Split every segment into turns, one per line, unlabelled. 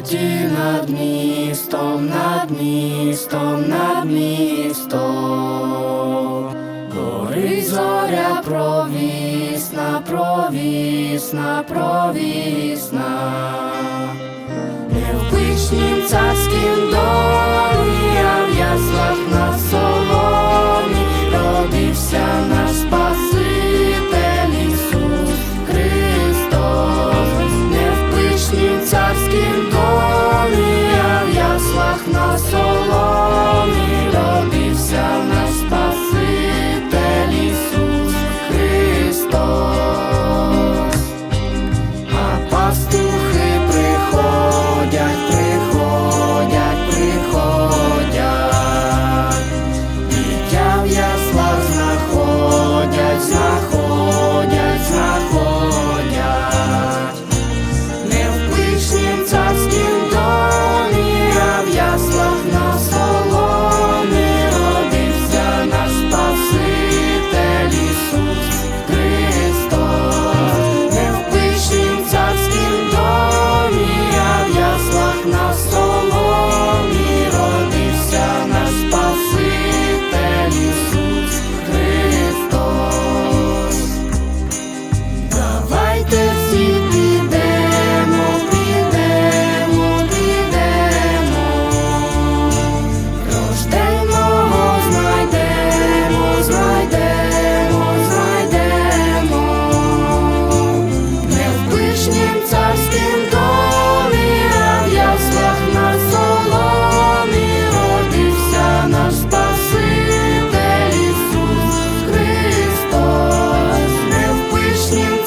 Люті над містом, над містом, над містом, Горить зоря провісна, провісна, провісна, не в пишнім царським.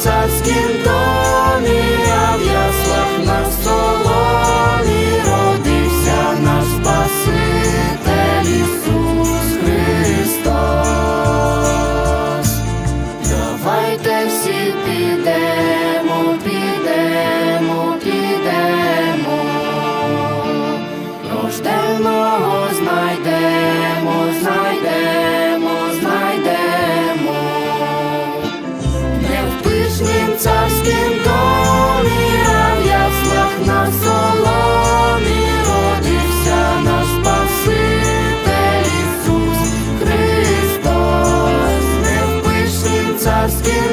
our skin царским